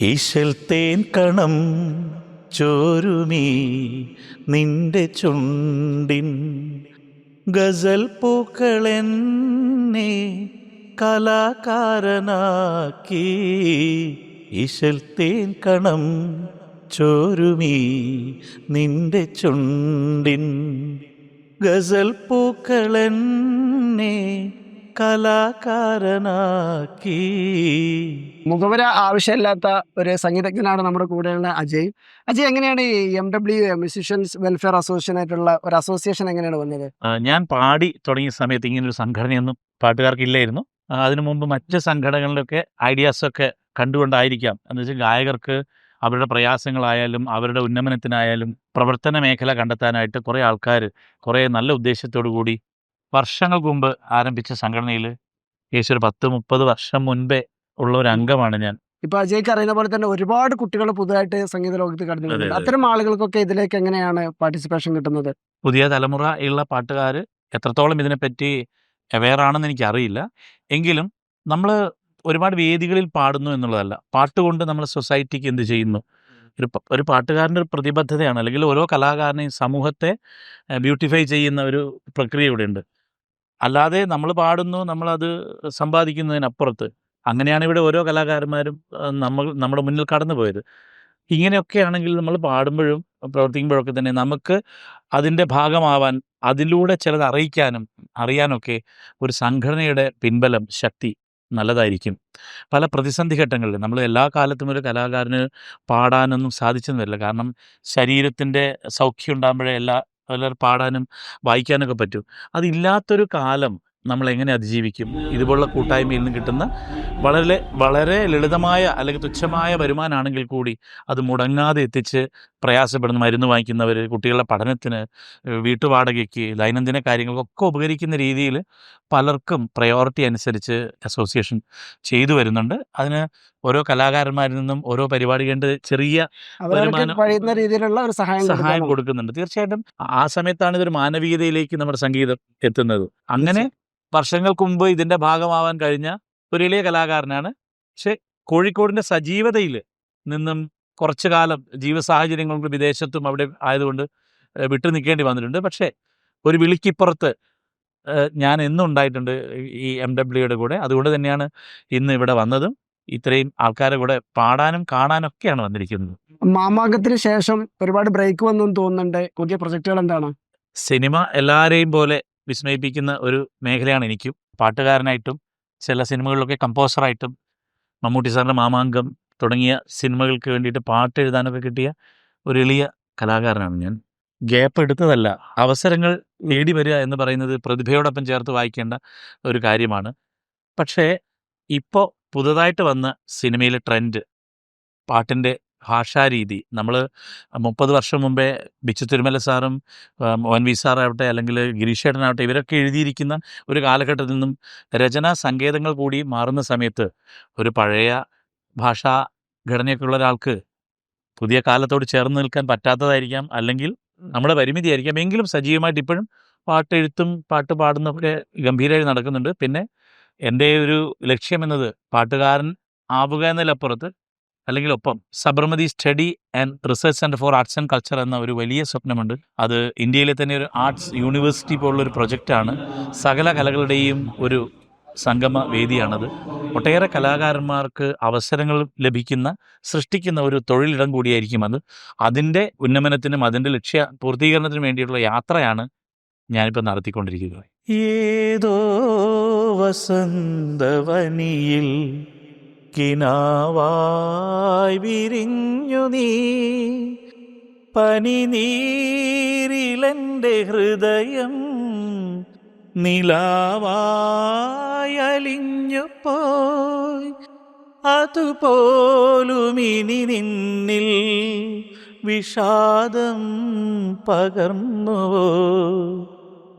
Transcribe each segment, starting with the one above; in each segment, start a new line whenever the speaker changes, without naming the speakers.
ഈശൽ തേൻ കണം ചോരുമീ നിന്റെ ചുണ്ടിൻ ഗസൽ പൂക്കളെന്നെ കലാകാരനാക്കി. ഈശൽ തേൻ കണം ചോരുമീ നിന്റെ ചുണ്ടിൻ ഗസൽ പൂക്കളെന്നെ കലാകാരനാക്കി.
മുഖവര ആവശ്യമില്ലാത്ത ഒരു സംഗീതജ്ഞനാണ് നമ്മുടെ കൂടെയുള്ള അജയ്. അജയ് എങ്ങനെയാണ് ഈ M W musicians welfare association ആയിട്ടുള്ള ഒരു അസോസിയേഷൻ എങ്ങനെയാണ് വന്നത്?
ഞാൻ പാടി തുടങ്ങിയ സമയത്ത് ഇങ്ങനെ ഒരു സംഘടനയൊന്നും പാട്ടുകാർക്കില്ലായിരുന്നു. അതിനു മുമ്പ് മറ്റ് സംഘടനകളിലൊക്കെ ഐഡിയാസൊക്കെ കണ്ടുകൊണ്ടായിരിക്കാം. എന്ന് വെച്ചാൽ ഗായകർക്ക് അവരുടെ പ്രയാസങ്ങളായാലും അവരുടെ ഉന്നമനത്തിനായാലും പ്രവർത്തന മേഖല കണ്ടെത്താനായിട്ട് കുറേ ആൾക്കാർ കുറേ നല്ല ഉദ്ദേശത്തോടു കൂടി വർഷങ്ങൾക്ക് മുമ്പ് ആരംഭിച്ച സംഘടനയിൽ ഏകദേശം ഒരു പത്ത് മുപ്പത് വർഷം മുൻപേ ഉള്ള ഒരു അംഗമാണ് ഞാൻ.
ഇപ്പൊ അജയ്ക്ക് അറിയുന്ന പോലെ തന്നെ ഒരുപാട് കുട്ടികൾ പുതുതായിട്ട് സംഗീത ലോകത്ത് കടന്നു
അതെ,
വരുന്നുണ്ട് അത്തരം ആളുകൾക്കൊക്കെ ഇതിലേക്ക് എങ്ങനെയാണ് പാർട്ടിസിപ്പേഷൻ കിട്ടുന്നത്?
പുതിയ തലമുറ ഉള്ള പാട്ടുകാർ എത്രത്തോളം ഇതിനെപ്പറ്റി അവെയർ ആണെന്ന് എനിക്കറിയില്ല. എങ്കിലും നമ്മൾ ഒരുപാട് വേദികളിൽ പാടുന്നു എന്നുള്ളതല്ല. പാട്ട് കൊണ്ട് നമ്മൾ സൊസൈറ്റിക്ക് എന്ത് ചെയ്യുന്നു? ഒരു ഒരു പാട്ടുകാരന്റെ ഒരു പ്രതിബദ്ധതയാണ്. അല്ലെങ്കിൽ ഓരോ കലാകാരനെയും സമൂഹത്തെ ബ്യൂട്ടിഫൈ ചെയ്യുന്ന ഒരു പ്രക്രിയ ഇവിടെ ഉണ്ട് അല്ലാതെ നമ്മൾ പാടുന്നു നമ്മളത് സമ്പാദിക്കുന്നതിനപ്പുറത്ത്. അങ്ങനെയാണ് ഇവിടെ ഓരോ കലാകാരന്മാരും നമ്മൾ നമ്മുടെ മുന്നിൽ കടന്നു പോയത് ഇങ്ങനെയൊക്കെ ആണെങ്കിൽ നമ്മൾ പാടുമ്പോഴും പ്രവർത്തിക്കുമ്പോഴൊക്കെ തന്നെ നമുക്ക് അതിന്റെ ഭാഗമാവാൻ അതിലൂടെ ചിലത് അറിയിക്കാനും അറിയാനൊക്കെ ഒരു സംഘടനയുടെ പിൻബലം ശക്തി നല്ലതായിരിക്കും. പല പ്രതിസന്ധി ഘട്ടങ്ങളിൽ നമ്മൾ എല്ലാ കാലത്തും ഒരു കലാകാരന് പാടാനൊന്നും സാധിച്ചെന്ന് വരില്ല കാരണം ശരീരത്തിന്റെ സൗഖ്യം ഉണ്ടാകുമ്പോഴേ എല്ലാ എല്ലാവരും പാടാനും വായിക്കാനൊക്കെ പറ്റും. അതില്ലാത്തൊരു കാലം നമ്മൾ എങ്ങനെ അതിജീവിക്കും? ഇതുപോലുള്ള കൂട്ടായ്മയിൽ നിന്ന് കിട്ടുന്ന വളരെ വളരെ ലളിതമായ അല്ലെങ്കിൽ തുച്ഛമായ വരുമാനമാണെങ്കിൽ കൂടി അത് മുടങ്ങാതെ എത്തിച്ച് പ്രയാസപ്പെടുന്ന മരുന്ന് വാങ്ങിക്കുന്നവർ കുട്ടികളുടെ പഠനത്തിന് വീട്ടുവാടകയ്ക്ക് ദൈനംദിന കാര്യങ്ങൾക്കൊക്കെ ഉപകരിക്കുന്ന രീതിയിൽ പലർക്കും പ്രയോറിറ്റി അനുസരിച്ച് അസോസിയേഷൻ ചെയ്തു വരുന്നുണ്ട്. അതിന് ഓരോ കലാകാരന്മാരിൽ നിന്നും ഓരോ പരിപാടി
കണ്ട്
ചെറിയ
കഴിയുന്ന രീതിയിലുള്ള ഒരു സഹായം
സഹായം. കൊടുക്കുന്നുണ്ട്. തീർച്ചയായിട്ടും ആ സമയത്താണ് ഇതൊരു മാനവികതയിലേക്ക് നമ്മുടെ സംഗീതം എത്തുന്നത്. അങ്ങനെ വർഷങ്ങൾക്ക് മുമ്പ് ഇതിന്റെ ഭാഗമാവാൻ കഴിഞ്ഞ ഒരു ഇളയ കലാകാരനാണ്. പക്ഷെ കോഴിക്കോടിന്റെ സജീവതയിൽ നിന്നും കുറച്ചു കാലം ജീവസാഹചര്യങ്ങൾ കൊണ്ട് വിദേശത്തും അവിടെ ആയതുകൊണ്ട് വിട്ടു നിൽക്കേണ്ടി വന്നിട്ടുണ്ട്. പക്ഷേ ഒരു വിളിക്കിപ്പുറത്ത് ഞാൻ എന്നും ഉണ്ടായിട്ടുണ്ട് ഈ എം ഡബ്ല്യുയുടെ കൂടെ. അതുകൊണ്ട് തന്നെയാണ് ഇന്ന് ഇവിടെ വന്നതും. ഇത്രയും ആൾക്കാരെ കൂടെ പാടാനും കാണാനും ഒക്കെയാണ് വന്നിരിക്കുന്നത്.
മാമാങ്കത്തിന് ശേഷം ഒരുപാട് ബ്രേക്ക് വന്നു തോന്നുന്നുണ്ട്. പുതിയ പ്രൊജക്ടുകൾ എന്താണ്?
സിനിമ എല്ലാവരെയും പോലെ വിസ്മയിപ്പിക്കുന്ന ഒരു മേഖലയാണ് എനിക്കും. പാട്ടുകാരനായിട്ടും ചില സിനിമകളിലൊക്കെ കമ്പോസറായിട്ടും മമ്മൂട്ടി സാറിന്റെ മാമാങ്കം തുടങ്ങിയ സിനിമകൾക്ക് വേണ്ടിയിട്ട് പാട്ട് എഴുതാനൊക്കെ കിട്ടിയ ഒരു എളിയ കലാകാരനാണ് ഞാൻ. ഗ്യാപ്പ് എടുത്തതല്ല അവസരങ്ങൾ നേടി വരിക എന്ന് പറയുന്നത് പ്രതിഭയോടൊപ്പം ചേർത്ത് വായിക്കേണ്ട ഒരു കാര്യമാണ്. പക്ഷേ ഇപ്പോൾ പുതുതായിട്ട് വന്ന സിനിമയിലെ ട്രെൻഡ് പാട്ടിന്റെ ഭാഷാരീതി നമ്മൾ മുപ്പത് വർഷം മുമ്പേ ബിച്ചു തിരുമല സാറും എൻ വി സാറാവട്ടെ അല്ലെങ്കിൽ ഗിരീഷേട്ടനാവട്ടെ ഇവരൊക്കെ എഴുതിയിരിക്കുന്ന ഒരു കാലഘട്ടത്തിൽ നിന്നും രചനാ സങ്കേതങ്ങൾ കൂടി മാറുന്ന സമയത്ത് ഒരു പഴയ ഭാഷാ ഘടനയൊക്കെ ഉള്ള ഒരാൾക്ക് പുതിയ കാലത്തോട് ചേർന്ന് നിൽക്കാൻ പറ്റാത്തതായിരിക്കാം. അല്ലെങ്കിൽ നമ്മുടെ പരിമിതിയായിരിക്കാം. എങ്കിലും സജീവമായിട്ട് ഇപ്പോഴും പാട്ടെഴുത്തും പാട്ട് പാടുന്നൊക്കെ ഗംഭീരമായി നടക്കുന്നുണ്ട്. പിന്നെ എന്റെ ഒരു ലക്ഷ്യം എന്നത് പാട്ടുകാരൻ ആവുക എന്നതിലപ്പുറത്ത് അല്ലെങ്കിൽ ഒപ്പം Sabarmati study and research centre for arts and culture എന്ന ഒരു വലിയ സ്വപ്നമുണ്ട്. അത് ഇന്ത്യയിലെ തന്നെ ഒരു ആർട്സ് യൂണിവേഴ്സിറ്റി പോലുള്ള ഒരു പ്രൊജക്റ്റാണ് സകല കലകളുടെയും ഒരു സംഗമ വേദിയാണത്. ഒട്ടേറെ കലാകാരന്മാർക്ക് അവസരങ്ങൾ ലഭിക്കുന്ന സൃഷ്ടിക്കുന്ന ഒരു തൊഴിലിടം കൂടിയായിരിക്കും അത്. അതിന്റെ ഉന്നമനത്തിനും അതിന്റെ ലക്ഷ്യ പൂർത്തീകരണത്തിനും വേണ്ടിയിട്ടുള്ള യാത്രയാണ് ഞാനിപ്പോൾ നടത്തിക്കൊണ്ടിരിക്കുന്നത്. ഏതോ വസന്തവനിയിൽ കിനാവായി വിരിഞ്ഞു നീ. പനിനീരിലെന്റെ ഹൃദയം നിലാവായലിഞ്ഞു പോയി. അതുപോലുമിനി നിന്നിൽ വിഷാദം പകർന്നുവോ?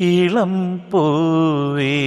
ഇളം പൂവേ.